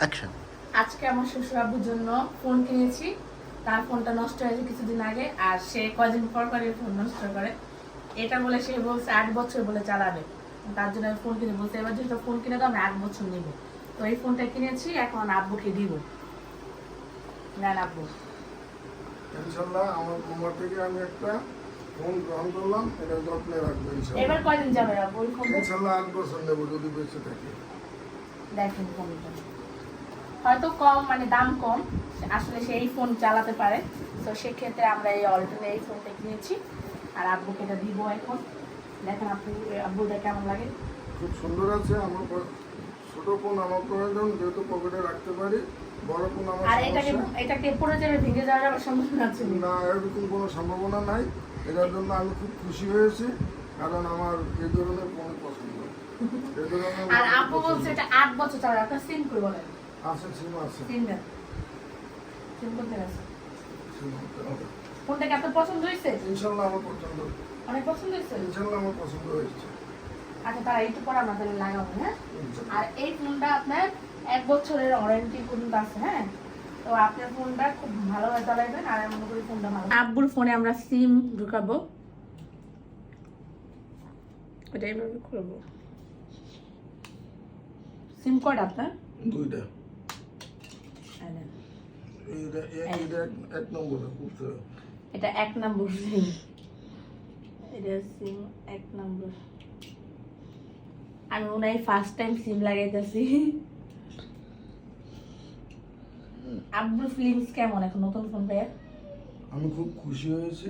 Action আজকে আমার শ্বশুর আব্বুর জন্য ফোন কিনেছি। তার ফোনটা নষ্ট হয়েছে কিছুদিন আগে আর সে কয়দিন পর পর ফোন নষ্ট করে। এটা বলে সে বলছে আট বছর বলে চালাবে। তার জন্য আমি ফোন কিনে বলতে এবার যেহেতু ফোন কিনে তো আমি আট বছর নিব। তো এই ফোনটা কিনেছি এখন আব্বুকে দিব। নেন আব্বু। ইনশাল্লাহ আমার মোমা থেকে আমি একটা ফোন গ্রহণ করলাম এটা যত্নে রাখব এবার কয়দিন যাবে আব্বু? ওই ইনশাল্লাহ আট বছর নেব যদি বেঁচে থাকি। দেখেন ফোনটা হয়তো কম মানে দাম কম। আসলে সেই ফোন চালাতে পারে। তো সেক্ষেত্রে আমরা এই অল্টারনেট এই ফোনটা কিনেছি। আর আব্বুকে এটা দিব এখন। দেখেন আপু আব্বুটা কেমন লাগে? খুব সুন্দর আছে। আমার ছোট ফোন আমার প্রয়োজন। যেহেতু পকেটে রাখতে পারি বড় ফোন আমার আর এটাকে এটাকে পড়ে যাবে ভেঙে যাওয়ার সম্ভাবনা আছে। না এরকম কোনো সম্ভাবনা নাই। এটার জন্য আমি খুব খুশি হয়েছি। কারণ আমার এই ধরনের ফোন পছন্দ। আর আব্বু বলছে এটা আট বছর চালাবে আপনার সিম করে বলেন। আছে সিম আছে সিম দেন সিম করতে আছে ফোনটা কি আপনার পছন্দ হয়েছে ইনশাল্লাহ আমার পছন্দ অনেক পছন্দ হয়েছে ইনশাল্লাহ আমার পছন্দ হয়েছে আচ্ছা তারা একটু পরে তাহলে লাগাবো হ্যাঁ আর এই ফোনটা আপনার এক বছরের ওয়ারেন্টি পর্যন্ত আছে হ্যাঁ তো আপনার ফোনটা খুব ভালোভাবে চালাবেন আর আমি মনে করি ফোনটা ভালো আব্বুর ফোনে আমরা সিম ঢুকাবো ওটা এইভাবে করব সিম কয়টা আপনার দুইটা এই নেন। এইটা এক- এইটা এক- এক নম্বরে বুঝতে হবে। এটা এক নম্বর সিম। এটা সিম এক নম্বর। আমি মনে হয় ফার্স্ট টাইম সিম লাগাইতেছি। আব্বুর ফিলিংস কেমন এখন নতুন ফোন পেয়ে আমি খুব খুশি হয়েছি।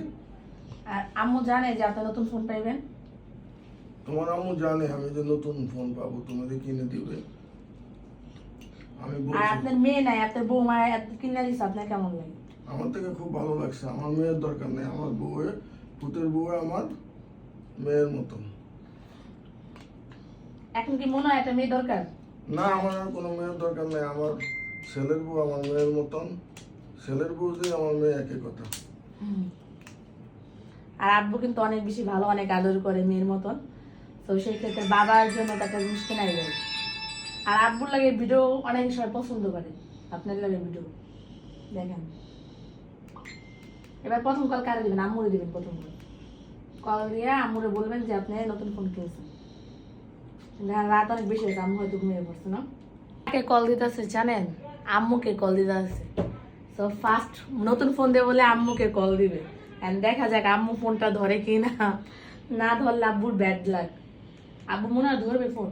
আর আম্মু জানে যে আপনি নতুন ফোন পাইবেন? তোমার আম্মু জানে আমি যে নতুন ফোন পাবো তোমাদের কিনে দিবে। আর আপনার মেয়ে নাই আপনার বৌমা কিনে দিচ্ছে আপনার কেমন লাগে? আমার থেকে খুব ভালো লাগছে আমার মেয়ের দরকার নেই আমার বউয়ের পুতের বউ আমার মেয়ের মতন। এখন কি মনে হয় একটা মেয়ে দরকার? না আমার আর কোনো মেয়ের দরকার নেই আমার ছেলের বউ আমার মেয়ের মতন। ছেলের বউ যে আমার মেয়ে একই কথা। আর আব্বু কিন্তু অনেক বেশি ভালো অনেক আদর করে মেয়ের মতন। তো সেই ক্ষেত্রে বাবার জন্য তাকে জিনিস কেনাই যায়। আর আব্বুর লাগে ভিডিও অনেক সময় পছন্দ করে। আপনার লাগে ভিডিও। দেখেন। এবার প্রথম কল কারে দিবেন? আম্মুরে দিবেন প্রথম কল কল দিয়ে আম্মুরে বলবেন যে, আপনি নতুন ফোন কিনেছেন। রাত অনেক বেশি হয়েছে, আম্মু হয়তো ঘুমিয়ে পড়ছে, না? কে কল দিতেছে জানেন? আম্মুকে কল দিতে আছে তো ফার্স্ট নতুন ফোন দেবে বলে আম্মুকে কল দিবে। এন্ড দেখা যাক আম্মু ফোনটা ধরে কি না না ধরলে আব্বুর ব্যাড লাগ আব্বু মনে হয় ধরবে ফোন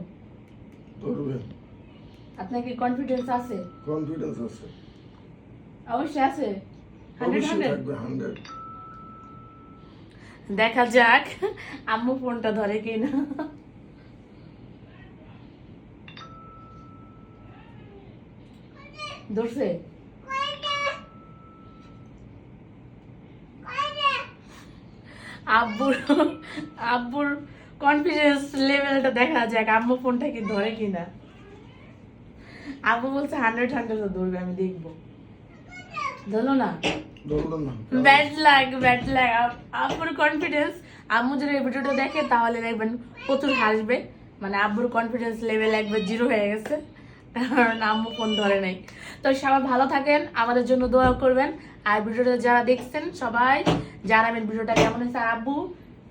ধরবে। আপনার কি কনফিডেন্স আছে? কনফিডেন্স আছে। অবশ্যই আছে। দেখা যাক আম্মু ফোনটা ধরে কি না ধরছে? আব্বুর আব্বুর কনফিডেন্স লেভেলটা দেখা যাক আম্মু ফোনটা কি ধরে কিনা। আব্বু বলছে হান্ড্রেড হান্ড্রেড ধরবে আমি দেখব। ধরলো না? ব্যাড লাগ ব্যাড লাগ আব্বুর কনফিডেন্স আম্মু যদি এই ভিডিওটা দেখে তাহলে দেখবেন প্রচুর হাসবে। মানে আব্বুর কনফিডেন্স লেভেল একবার জিরো হয়ে গেছে। কারণ আম্মু ফোন ধরে নাই। তো সবাই ভালো থাকেন আমাদের জন্য দোয়া করবেন। আর ভিডিওটা যারা দেখছেন সবাই জানাবেন ভিডিওটা কেমন হয়েছে। আব্বু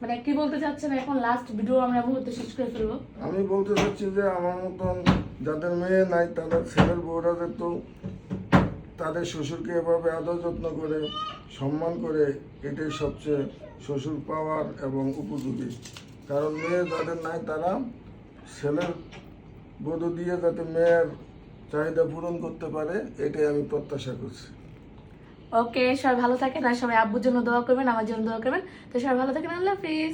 মানে কি বলতে চাচ্ছেন এখন? লাস্ট ভিডিও আমরা মুহূর্তে শেষ করে ফেলব। আমি বলতে চাচ্ছি যে আমার মতন যাদের মেয়ে নাই, তাদের ছেলের বউরা যেত তাদের শ্বশুরকে এভাবে আদর যত্ন করে, সম্মান করে, এটাই সবচেয়ে শ্বশুর পাওয়ার এবং উপযোগী। কারণ মেয়ে যাদের নাই, তারা ছেলের বধূ দিয়ে যাতে মেয়ের চাহিদা পূরণ করতে পারে, এটাই আমি প্রত্যাশা করছি। ওকে, সবাই ভালো থাকেন আর সবাই আব্বুর জন্য দোয়া করবেন, আমার জন্য দোয়া করবেন। তো সবাই ভালো থাকেন, আল্লাহ হাফিজ।